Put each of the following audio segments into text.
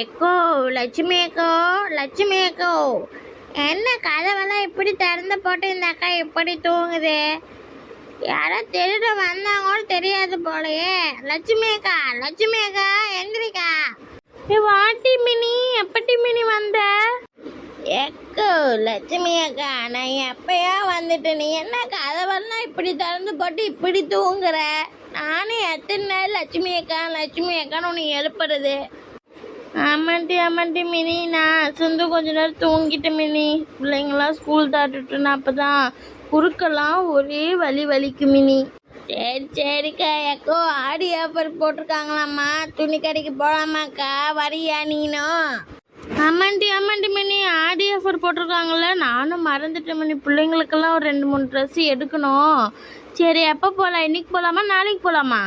Echo Lakshmi அக்கோ லட்சுமி அக்கோ என்ன கதவெல்லாம் இப்படி திறந்து போட்டு இந்த அக்கா இப்படி தூங்குது? யாரோ திருட வந்தாங்கன்னு தெரியாது போலயே. லட்சுமி அக்கா லட்சுமி அக்கா எங்கிரிக்கா வாட்டி மினி எப்படி மினி வந்த? எக்கோ லட்சுமி அக்கா நான் எப்பயா வந்துட்டு நீ என்ன கதவெல்லாம் இப்படி திறந்து போட்டு இப்படி தூங்குற? நானும் எத்தனை நாள் லட்சுமி அக்கா லட்சுமி அக்கான்னு உன்னை எழுப்புறது? ஆமாண்டி ஆமாண்டி மினி. நான் அசந்து கொஞ்ச நேரம் தூங்கிட்டேன் மினி. பிள்ளைங்களாம் ஸ்கூல் தாட்டுட்டு அப்பதான் குறுக்கெல்லாம் ஒரே வலி வலிக்கு மினி. சரி சரிக்கா. எக்கோ ஆடி ஆஃபர் போட்டிருக்காங்களாம்மா. துணி கடைக்கு போகலாமாக்கா வரியா நீனும் ஆமாண்டி ஆமாண்டி மினி. ஆடி ஆஃபர் போட்டிருக்காங்கல்ல. நானும் மறந்துட்டேன் மினி. பிள்ளைங்களுக்கெல்லாம் ஒரு ரெண்டு மூணு ட்ரெஸ் எடுக்கணும். சரி எப்போ போகலாம் இன்னைக்கு போகலாமா நாளைக்கு போகலாமா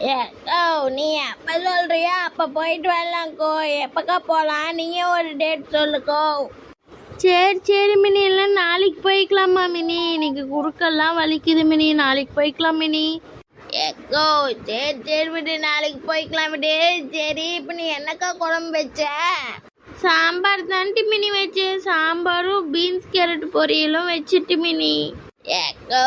ஏக்கோ நீ எப்போ சொல்றியோ அப்போ போயிட்டு வரலாம்க்கோ எப்போக்கா போகலாம் நீங்கள் ஒரு டேட் சொல்லுக்கோ சரி சரி மினி. இல்லை நாளைக்கு போய்க்கலாமா மினி. இன்னைக்கு குறுக்கெல்லாம் வலிக்குது மினி. நாளைக்கு போய்க்கலாம் மினி. ஏக்கோ சரி சரி விடு நாளைக்கு போய்க்கலாம் விடு சரி இப்போ நீ என்னக்கா குழம்பு வச்ச? சாம்பார் தாண்டி மினி வச்சேன். சாம்பாரும் பீன்ஸ் கேரட் பொரியலும் வச்சுட்டு மினி. ஏக்கோ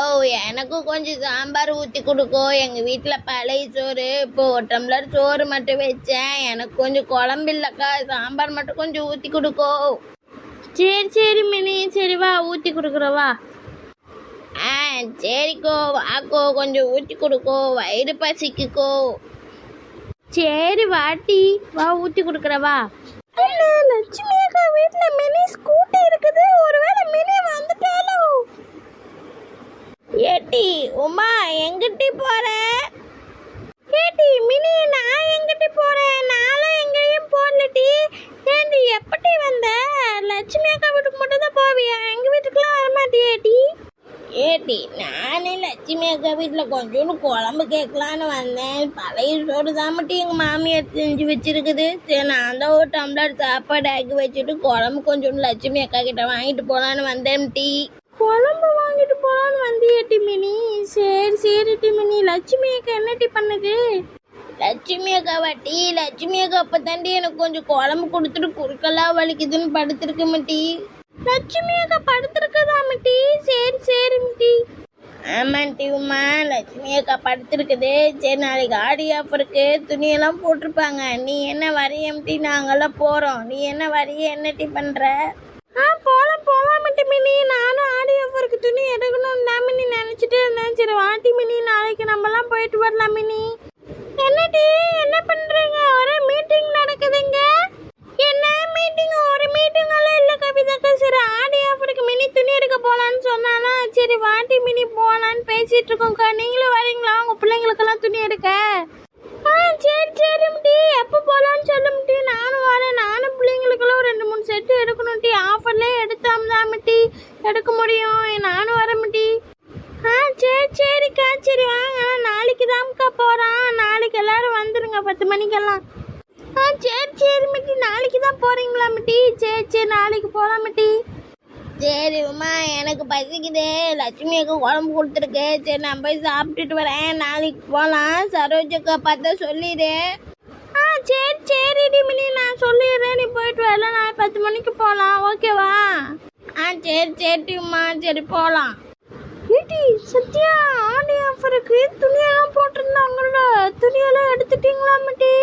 எனக்கும் கொஞ்சம் சாம்பார் ஊற்றி கொடுக்கோ. எங்கள் வீட்டில் பழைய சோறு இப்போ ஒரு டம்ளர் சோறு மட்டும் வச்சேன். எனக்கு கொஞ்சம் குழம்பு இல்லைக்கா சாம்பார் மட்டும் கொஞ்சம் ஊற்றி கொடுக்கோ. சரி சரி மினி. சரி வா ஊற்றி கொடுக்குறவா ஆ சரிக்கோ வாக்கோ கொஞ்சம் ஊற்றி கொடுக்கோ. வயிறு பசிக்குக்கோ. சரி வாட்டி. வா ஊற்றி கொடுக்குறவா லட்சுமி அக்கா வீட்டில் மினி ஸ்கூட்டி இருக்குது ஒருவேளை மினி வந்துட்டாலோ ஏட்டி உமா எங்கிட்டி போற ஏட்டி மினி நான் எங்கிட்டி போறேன் நானும் எங்கேயும் போகலட்டி ஏண்டி எப்படி வந்த லட்சுமி அக்கா வீட்டுக்கு மட்டும் தான் போவியா எங்க வீட்டுக்குலாம் வரமாட்டியாட்டி ஏட்டி நானே அக்கா வீட்டில் கொஞ்சோண்டு குழம்பு கேட்கலான்னு வந்தேன். பழைய சோறு தான் மட்டும் எங்கள் மாமியார் செஞ்சு வச்சிருக்குது. சரி நான் தான் ஒரு டம்ளர் சாப்பாடு ஆக்கி வச்சுட்டு குழம்பு கொஞ்சோண்டு லட்சுமி அக்கா கிட்ட வாங்கிட்டு போகலான்னு வந்தேன் டீ. குழம்பு வாங்கிட்டு போகலான்னு வந்தியாட்டி மினி சரி சரி டி மினி லட்சுமி அக்கா என்ன டீ பண்ணுது? லட்சுமி அக்கா வாட்டி லட்சுமி அக்கா அப்போ தாண்டி எனக்கு கொஞ்சம் குழம்பு கொடுத்துட்டு குறுக்கெல்லாம் வலிக்குதுன்னு படுத்திருக்கு மட்டி லட்சுமி அக்கா படுத்திருக்கதா மட்டி சரி சரி மட்டி ஆமாண்டி உமா லட்சுமி அக்கா படுத்திருக்குது. சரி நாளைக்கு ஆடி ஆஃபருக்கு துணியெல்லாம் போட்டிருப்பாங்க. நீ என்ன வரையம்டி நாங்கள்லாம் போகிறோம் நீ என்ன வரைய என்ன டி பண்ணுற ஆ போகலாம் போகலாம் மட்டுமினி நானும் ஆடி ஆஃபருக்கு துணி எடுக்கணும் தான் மினி நினச்சிட்டே இருந்தேன். சரி வாட்டி மினி நாளைக்கு நம்மலாம் போயிட்டு வரலாம் மினி. என்னடி என்ன பண்றீங்க ஒரே மீட்டிங் நடக்குதுங்க என்ன மீட்டிங் ஒரு மீட்டிங் எல்லாம் இல்ல கவிதாக்கா சரி ஆடி ஆஃபருக்கு மினி துணி எடுக்க போலான்னு சொன்னானா சரி வாட்டி மினி போகலான்னு பேசிட்டு இருக்கோம்க்கா. நீங்களும் வரீங்களா? உங்க பிள்ளைங்களுக்கெல்லாம் துணி எடுக்க. ஆ சரி சரி முட்டி எப்போ போகலான்னு சொல்ல முட்டி நானும் வரேன். நானும் பிள்ளைங்களுக்கெல்லாம் ஒரு ரெண்டு மூணு செட்டு எடுக்கணும் டி ஆஃபர்லேயே எடுத்தாமதான் முட்டி எடுக்க முடியும். நானும் வரேன் முட்டி ஆ சரி சரிக்கா. சரி வாங்க. ஆனா நாளைக்கு தான்க்கா போகிறான் நாளைக்கு எல்லாரும் வந்துருங்க பத்து மணிக்கெல்லாம். ஆ சரி சரி மிட்டி நாளைக்கு தான் போகிறீங்களா மிட்டி சரி சரி நாளைக்கு போகலாம் மிட்டி சரி உமா எனக்கு பசிக்குது. லட்சுமிக்கு குழம்பு கொடுத்துருக்கு. சரி நான் போய் சாப்பிட்டுட்டு வரேன். நாளைக்கு போகலாம் சரோஜக்கா பார்த்தா சொல்லிடு. ஆ சரி சரி டிமினி நான் சொல்லிடுறேன். நீ போயிட்டு வரல. நான் பத்து மணிக்கு போகலாம் ஓகேவா? ஆ சரி சரி உமா சரி போகலாம் ஏடி சத்யா ஆடி ஆஃபருக்கு துணியெல்லாம் போட்டிருந்தாங்கல்ல. துணியெல்லாம் எடுத்துட்டீங்களா மட்டி?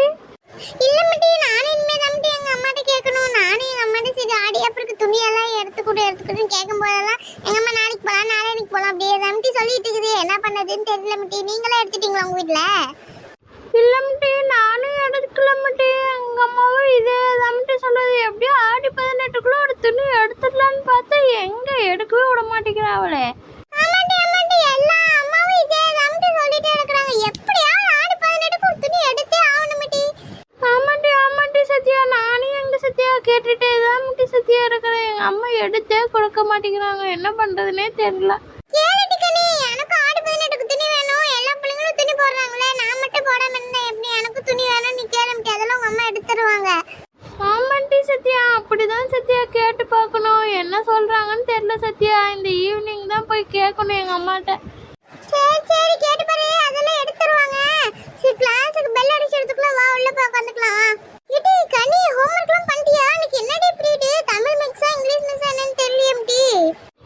இல்லை மட்டி நானும் இனிமே தான் மட்டி எங்க அம்மாட்ட கேட்கணும் நானும் எங்க அம்மாட்ட சரி ஆடி அப்புறம் துணியெல்லாம் எடுத்து கொடு எடுத்து கொடுன்னு கேட்கும் போதெல்லாம் எங்க அம்மா நாளைக்கு போலாம் நாளைக்கு போலாம் அப்படியே தான் மட்டி சொல்லிட்டு இருக்குது என்ன பண்ணதுன்னு தெரியல மட்டி நீங்களே எடுத்துட்டீங்களா உங்க வீட்ல இல்ல மட்டி நானும் எடுக்கல மட்டி எங்க அம்மாவும் இதே தான் மட்டி சொல்லுது எப்படியோ ஆடி பதினெட்டுக்குள்ள ஒரு துணி எடுத்துடலான்னு பார்த்தா எங்க எடுக்கவே விட மாட்டேங்கிறா அவளே. கேட்டுட்டே தான் முட்டி சத்யா இருக்கிறேன். எங்க அம்மா எடுத்தே கொடுக்க மாட்டேங்கிறாங்க. என்ன பண்றதுனே தெரியல. தருவாங்க ஆமாண்டி சத்யா அப்படிதான் சத்யா கேட்டு பார்க்கணும். என்ன சொல்றாங்கன்னு தெரியல சத்யா. இந்த ஈவினிங் தான் போய் கேட்கணும் எங்க அம்மாட்ட. சரி சரி கேட்டு பாரு. அதெல்லாம் எடுத்து தருவாங்க சரி கிளாஸுக்கு பெல் அடிச்சதுக்குள்ள வா உள்ள போய் உட்காந்துக்கலாம் இடி கனி ஹோம்வொர்க்லாம் பண்ணிட்டியா இன்னைக்கு என்னடி ஃப்ரீ தமிழ் மிக்ஸா இங்கிலீஷ் மிஸ் என்னன்னு தெரியலையேடி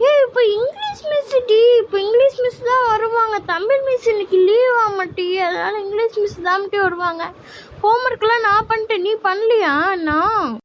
ஏய் இப்போ இங்கிலீஷ் மிஸ் டி. இப்போ இங்கிலீஷ் மிஸ் தான் வருவாங்க. தமிழ் மிஸ் இன்னைக்கு லீவ் ஆமாட்டி அதனால இங்கிலீஷ் மிஸ் தான் மட்டும் வருவாங்க. ஹோம்ஒர்க்லாம் நான் பண்ணிட்டேன். நீ பண்ணலையா? நான்